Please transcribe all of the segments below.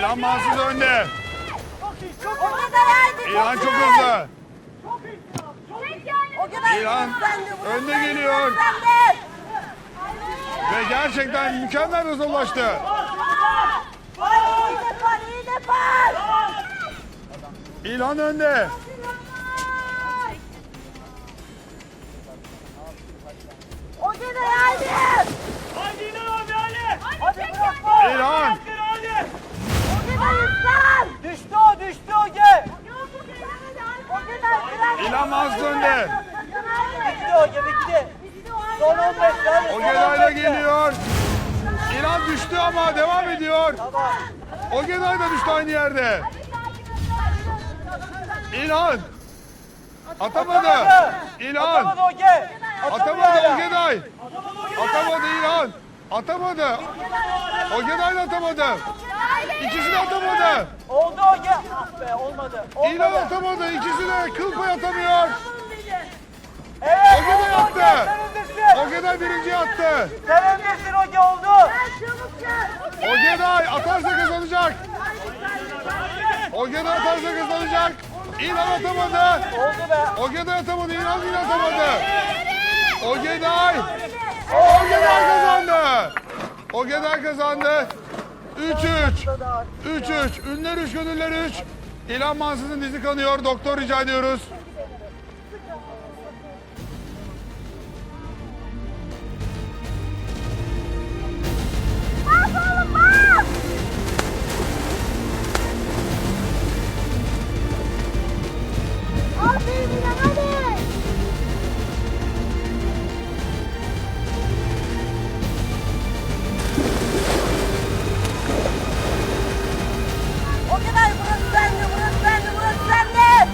İlhan Mansız önde. O kadar haydi. İlhan çok hızlı. Vur, önde geliyor. Ve gerçekten mükemmel hıza ulaştı. İlhan önde. Önde. Bitti o gel bitti. Son 15 hadi. son Ogeday'la 15 geliyor. İlhan düştü ama devam ediyor. Tamam. Ogeday da düştü aynı yerde. İlhan. Atamadı. İlhan. Atamadı o gel. Atamadı Ogeday. Atamadı İlhan. Atamadı. Ogeday da atamadı. İkisi de atamadı. Oldu o gel. Ah be olmadı. Olmadı. atamadı. İkisi de kıl pay atamıyor. Evet. Ogeday oldu o gel. attı. Sen birinciyi attı. Sen öndesin o gel oldu. Ogeday atarsa kazanacak. Ogeday atarsa kazanacak. İlhan atamadı. Oldu be. Ogeday atamadı. İlhan yine atamadı. Ogeday. Ogeday kazandı. Ogeday kazandı. 3-3. 3-3. Ünler 3, gönüller 3. İlhan Mansız'ın dizi kanıyor. Doktor rica ediyoruz. Kadar burası sende, burası sende, burası sende.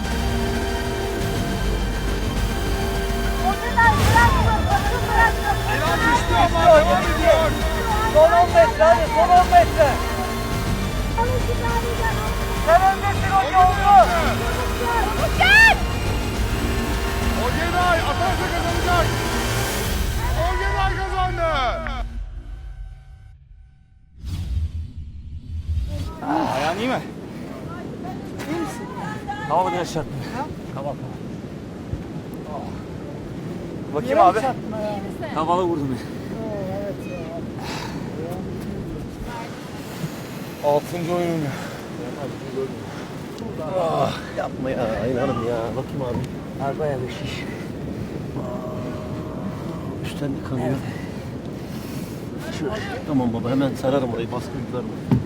O kadar bırakma, sakın bırakma. İlhan düştü ama devam ediyor. Son 10 metre hadi son 10 metre. Sen öndesin o gel oldu. Ayağın iyi mi? İyi misin? Hava biraz çarptı. Tamam tamam. Bakayım abi. Havalı vurdum ya. Altıncı oyunum ya. Ah, yapma ya inanım ya. Bakayım abi. Arabaya bir şiş. Üstten de kanıyor. Şöyle. Tamam baba hemen sararım orayı baskı yüklerim.